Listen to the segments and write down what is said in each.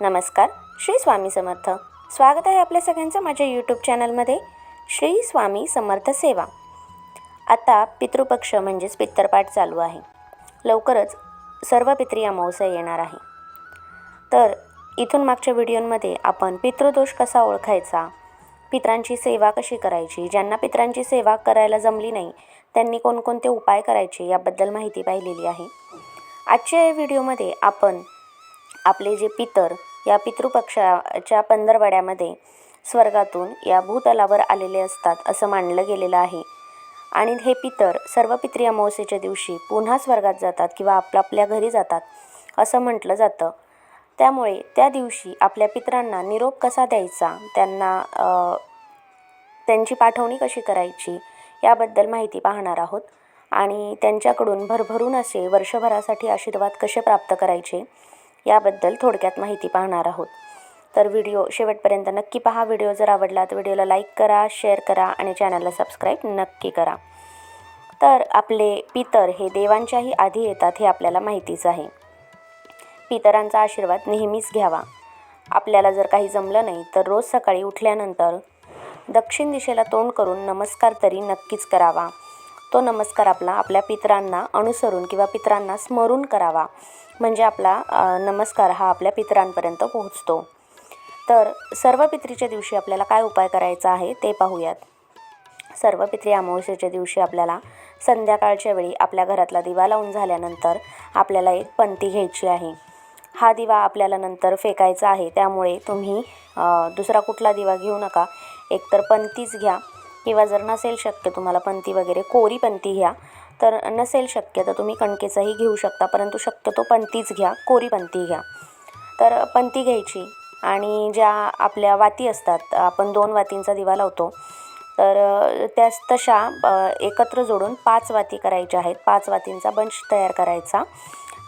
नमस्कार श्री स्वामी समर्थ. स्वागत आहे आपल्या सगळ्यांचं माझ्या यूट्यूब चॅनलमध्ये श्री स्वामी समर्थ सेवा. आता पितृपक्ष म्हणजेच पित्तरपाठ चालू आहे. लवकरच सर्व पित्री अमावस्या येणार आहे. तर इथून मागच्या व्हिडिओमध्ये आपण पितृदोष कसा ओळखायचा पित्रांची सेवा कशी करायची ज्यांना पित्रांची सेवा करायला जमली नाही त्यांनी कोणकोणते उपाय करायचे याबद्दल माहिती पाहिलेली आहे. आजच्या या व्हिडिओमध्ये आपण आपले जे पितर या पितृपक्षाच्या पंधरवड्यामध्ये स्वर्गातून या भूतलावर आलेले असतात असं मानलं गेलेलं आहे. आणि हे पितर सर्व पित्री अमावस्येच्या दिवशी पुन्हा स्वर्गात जातात किंवा आपल्या आपल्या घरी जातात असं म्हटलं जातं. त्यामुळे त्या दिवशी आपल्या पितरांना निरोप कसा द्यायचा? त्यांना त्यांची पाठवणी कशी करायची? याबद्दल माहिती पाहणार आहोत. आणि त्यांच्याकडून भरभरून असे वर्षभरासाठी आशीर्वाद कसे प्राप्त करायचे? याबद्दल थोडक्यात माहिती पाहणार आहोत. तर व्हिडिओ शेवटपर्यंत नक्की पहा. व्हिडिओ जर आवडला तर व्हिडिओला लाईक करा शेअर करा आणि चॅनलला सबस्क्राईब नक्की करा. तर आपले पितर हे देवांच्याही आधी येतात हे आपल्याला माहितीच आहे. पितरांचा आशीर्वाद नेहमीच घ्यावा. आपल्याला जर काही जमलं नाही तर रोज सकाळी उठल्यानंतर दक्षिण दिशेला तोंड करून नमस्कार तरी नक्कीच करावा. तो नमस्कार आपला आपल्या पितरांना अनुसरून किंवा पितरांना स्मरून करावा. म्हणजे आपला नमस्कार हा आपल्या पितरांपर्यंत पोहोचतो. तर सर्व पित्रीच्या दिवशी आपल्याला काय उपाय करायचा आहे ते पाहूयात. सर्व पित्री अमावस्येच्या दिवशी आपल्याला संध्याकाळच्या वेळी आपल्या घरातला दिवा लावून झाल्यानंतर आपल्याला एक पंती घ्यायची आहे. हा दिवा आपल्याला नंतर फेकायचा आहे त्यामुळे तुम्ही दुसरा कुठला दिवा घेऊ नका. एकतर पंतीच घ्या. किंवा जर नसेल शक्य तुम्हाला पंती वगैरे कोरी पंती घ्या. तर नसेल शक्य तर तुम्ही कणकेचाही घेऊ शकता परंतु शक्यतो पंतीच घ्या कोरी पंती घ्या. तर पंती घ्यायची आणि ज्या आपल्या वाती असतात आपण दोन वातींचा दिवा लावतो तर त्याच तशा एकत्र जोडून पाच वाती करायच्या आहेत. पाच वातींचा बंच तयार करायचा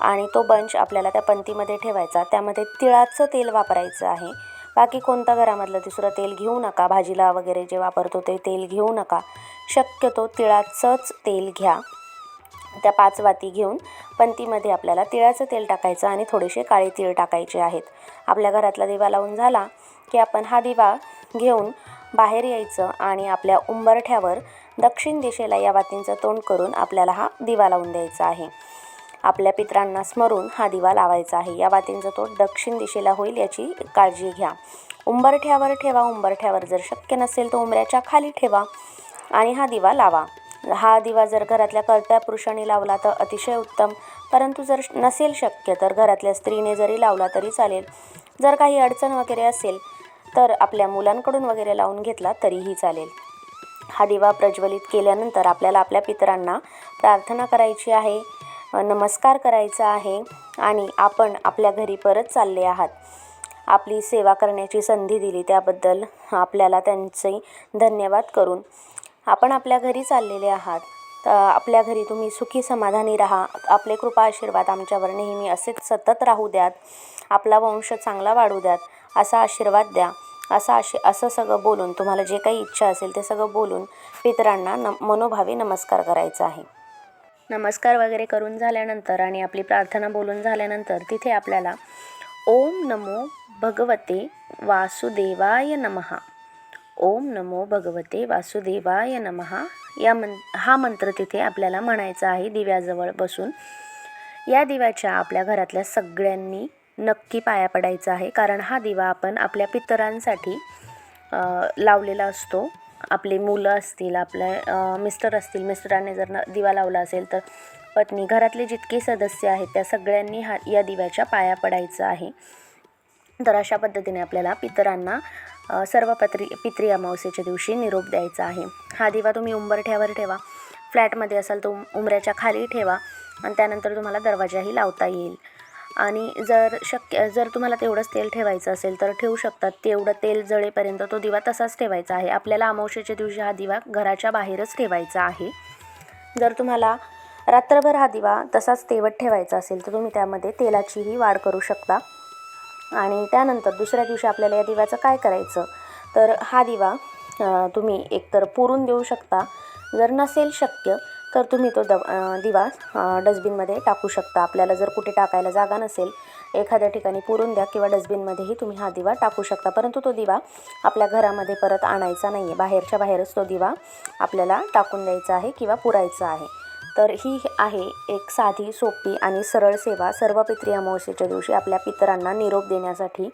आणि तो बंच आपल्याला त्या पंतीमध्ये ठेवायचा. त्यामध्ये तिळाचं तेल वापरायचं आहे. बाकी कोणतं घरामधलं दुसरं तेल घेऊ नका. भाजीला वगैरे जे वापरतो ते तेल घेऊ नका. शक्यतो तिळाचंच तेल घ्या. त्या पाच वाती घेऊन पंतीमध्ये आपल्याला तिळाचं तेल टाकायचं आणि थोडेसे काळे तीळ टाकायचे आहेत. आपल्या घरातला दिवा लावून झाला की आपण हा दिवा घेऊन बाहेर यायचं आणि आपल्या उंबरठ्यावर दक्षिण दिशेला या वातींचं तोंड करून आपल्याला हा दिवा लावून द्यायचा आहे. आपल्या पित्रांना स्मरून हा दिवा लावायचा आहे. या वातींचा तो दक्षिण दिशेला होईल याची काळजी घ्या. उंबरठ्यावर ठेवा उंबरठ्यावर जर शक्य नसेल तर उंबऱ्याच्या खाली ठेवा आणि हा दिवा लावा. हा दिवा जर घरातल्या कळत्या पुरुषाने लावला तर अतिशय उत्तम. परंतु जर नसेल शक्य तर घरातल्या स्त्रीने जरी लावला तरी चालेल. जर काही अडचण वगैरे असेल तर आपल्या मुलांकडून वगैरे लावून घेतला तरीही चालेल. हा दिवा प्रज्वलित केल्यानंतर आपल्याला आपल्या पितरांना प्रार्थना करायची आहे. नमस्कार करायचा आहे आणि आपण आपल्या घरी परत चालले आहात. आपली सेवा करण्याची संधी दिली त्याबद्दल आपल्याला त्यांचे धन्यवाद करून. आपण आपल्या घरी चाललेले आहात. तर आपल्या घरी तुम्ही सुखी समाधानी राहा. आपले कृपा आशीर्वाद आमच्यावर नेहमी असेच सतत राहू द्यात. आपला वंश चांगला वाढू द्यात. असा आशीर्वाद द्या. असं आशी असं सगळं बोलून तुम्हाला जे काही इच्छा असेल ते सगळं बोलून पितरांना न मनोभावे नमस्कार करायचा आहे. नमस्कार वगैरे करून झाल्यानंतर आणि आपली प्रार्थना बोलून झाल्यानंतर तिथे आपल्याला ओम नमो भगवते वासुदेवाय नमहा. ओम नमो भगवते वासुदेवाय नमहा. या मं हा मंत्र तिथे आपल्याला म्हणायचा आहे. दिव्याजवळ बसून या दिव्याच्या आपल्या घरातल्या सगळ्यांनी नक्की पाया पडायचा आहे. कारण हा दिवा आपण आपल्या पितरांसाठी लावलेला असतो. आपले मुलं असतील आपले मिस्टर असतील मिस्टरांनी जर न दिवा लावला असेल तर पत्नी घरातले जितके सदस्य आहेत त्या सगळ्यांनी हा या दिव्याच्या पाया पडायचं आहे. तर अशा पद्धतीने आपल्याला पितरांना सर्व पत्री पित्री अमावस्येच्या दिवशी निरोप द्यायचा आहे. हा दिवा तुम्ही उंबरठ्यावर ठेवा. फ्लॅटमध्ये असाल तो उंबऱ्याच्या खाली ठेवा. आणि त्यानंतर तुम्हाला दरवाजाही लावता येईल. आणि जर शक्य जर तुम्हाला तेवढंच तेल ठेवायचं असेल तर ठेवू शकतात. तेवढं तेल जळेपर्यंत तो दिवा तसाच ठेवायचा आहे. आपल्याला अमावशेच्या दिवशी हा दिवा घराच्या बाहेरच ठेवायचा आहे. जर तुम्हाला रात्रभर हा दिवा तसाच तेवत ठेवायचा असेल तर तुम्ही त्यामध्ये तेलाचीही वाढ करू शकता. आणि त्यानंतर दुसऱ्या दिवशी आपल्याला या दिव्याचं काय करायचं? तर हा दिवा तुम्ही एकतर पुरून देऊ शकता. जर नसेल शक्य तर तुम्ही तो दव दिवा डस्टबिनमध्ये टाकू शकता. आपल्याला जर कुठे टाकायला जागा नसेल एखाद्या ठिकाणी पुरून द्या किंवा डस्टबिनमध्येही तुम्ही हा दिवा टाकू शकता. परंतु तो दिवा आपल्या घरामध्ये परत आणायचा नाही आहे बाहेरच्या बाहेरच तो दिवा आपल्याला टाकून द्यायचा आहे किंवा पुरायचा आहे. तर ही आहे एक साधी सोपी आणि सरळ सेवा सर्व पितृ अमावस्येच्या दिवशी आपल्या पितरांना निरोप देण्यासाठी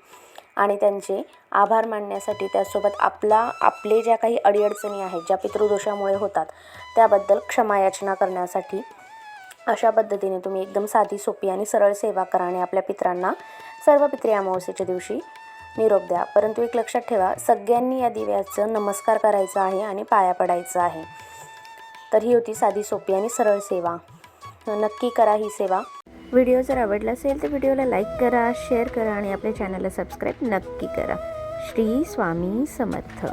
आणि त्यांचे आभार मानण्यासाठी त्यासोबत आपला आपले ज्या काही अडीअडचणी आहेत ज्या पितृदोषामुळे होतात त्याबद्दल क्षमायाचना करण्यासाठी अशा पद्धतीने तुम्ही एकदम साधी सोपी आणि सरळ सेवा करा आणि आपल्या पित्रांना सर्व पित्री अमावस्येच्या दिवशी निरोप द्या. परंतु एक लक्षात ठेवा सगळ्यांनी या दिव्याचं नमस्कार करायचा आहे आणि पाया पडायचं आहे. तर ही होती साधी सोपी आणि सरळ सेवा. नक्की करा ही सेवा. व्हिडिओ जर आवडला असेल तर व्हिडिओला लाईक करा शेअर करा आणि आपल्या चॅनलला सबस्क्राईब नक्की करा. श्री स्वामी समर्थ.